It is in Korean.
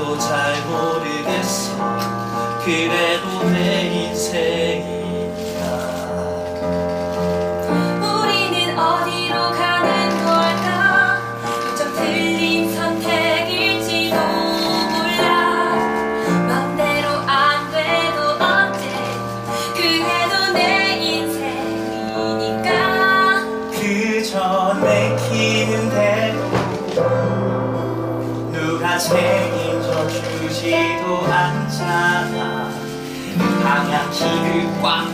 아직도 잘 모르겠어. 그래도 내 인생이야. 우리는 어디로 가는 걸까? 좀 틀린 선택일지도 몰라. 맘대로 안 돼도 어때 그래도 내 인생이니까. 그저 내키는 대로 누가 책임져 주지도 않잖아. 방향키를 꽉